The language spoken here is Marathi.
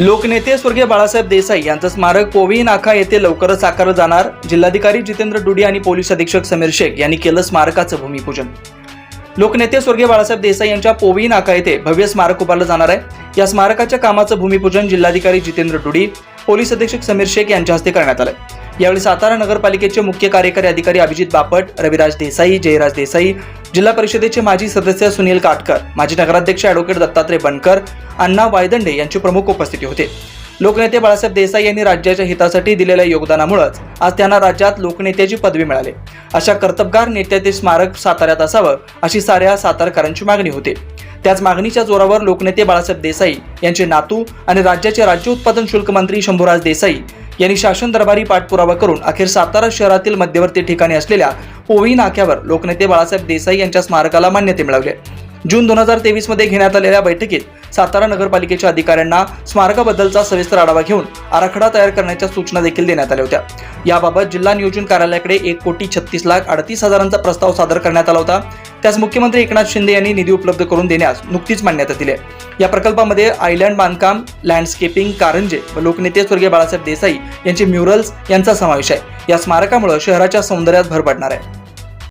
लोकनेते स्वर्गीय बाळासाहेब देसाई यांचं स्मारक पोवी नाका येथे लवकरच साकारलं जाणार. जिल्हाधिकारी जितेंद्र डुडी आणि पोलीस अधीक्षक समीर शेख यांनी केलं स्मारकाचं भूमिपूजन. लोकनेते स्वर्गीय बाळासाहेब देसाई यांच्या पोवी नाका येथे भव्य स्मारक उभारलं जाणार आहे. या स्मारकाच्या कामाचं भूमिपूजन जिल्हाधिकारी जितेंद्र डुडी पोलीस अधीक्षक समीर शेख यांच्या हस्ते करण्यात आलं. यावेळी सातारा नगरपालिकेचे मुख्य कार्यकारी अधिकारी अभिजित बापट रविराज देसाई जयराज देसाई जिल्हा परिषदेचे माजी सदस्य सुनील काटकर माजी नगराध्यक्ष ॲडव्होकेट दत्तात्रय बनकर अण्णा वायदंडे यांची प्रमुख उपस्थिती होते. लोकनेते बाळासाहेब देसाई यांनी राज्याच्या हितासाठी दिलेल्या योगदानामुळेच आज त्यांना राज्यात लोकनेत्याची पदवी मिळाली. अशा कर्तबगार नेत्याचे स्मारक साताऱ्यात असावं अशी साऱ्या सातारकरांची मागणी होती. त्याच मागणीच्या जोरावर लोकनेते बाळासाहेब देसाई यांचे नातू आणि राज्याचे राज्य उत्पादन शुल्क मंत्री शंभूराज देसाई यांनी शासन दरबारी पाठपुरावा करून अखेर सातारा शहरातील मध्यवर्ती ठिकाणी असलेल्या पोवी नाक्यावर लोकनेते बाळासाहेब देसाई यांच्या स्मारकाला मान्यते मिळवले. जून दोन हजार तेवीसमध्ये घेण्यात आलेल्या बैठकीत सातारा नगरपालिकेच्या अधिकाऱ्यांना स्मारकाबद्दलचा सविस्तर आढावा घेऊन आराखडा तयार करण्याच्या सूचना देखील देण्यात आल्या होत्या. याबाबत जिल्हा नियोजन कार्यालयाकडे एक कोटी छत्तीस लाख अडतीस हजारांचा प्रस्ताव सादर करण्यात आला होता. त्यास मुख्यमंत्री एकनाथ शिंदे यांनी निधी उपलब्ध करून देण्यास नुकतीच मान्यता दिली आहे. या प्रकल्पामध्ये आयलँड बांधकाम लँडस्केपिंग कारंजे व लोकनेते स्वर्गीय बाळासाहेब देसाई यांचे म्युरल्स यांचा समावेश आहे या स्मारकामुळे शहराच्या सौंदर्यात भर पडणार आहे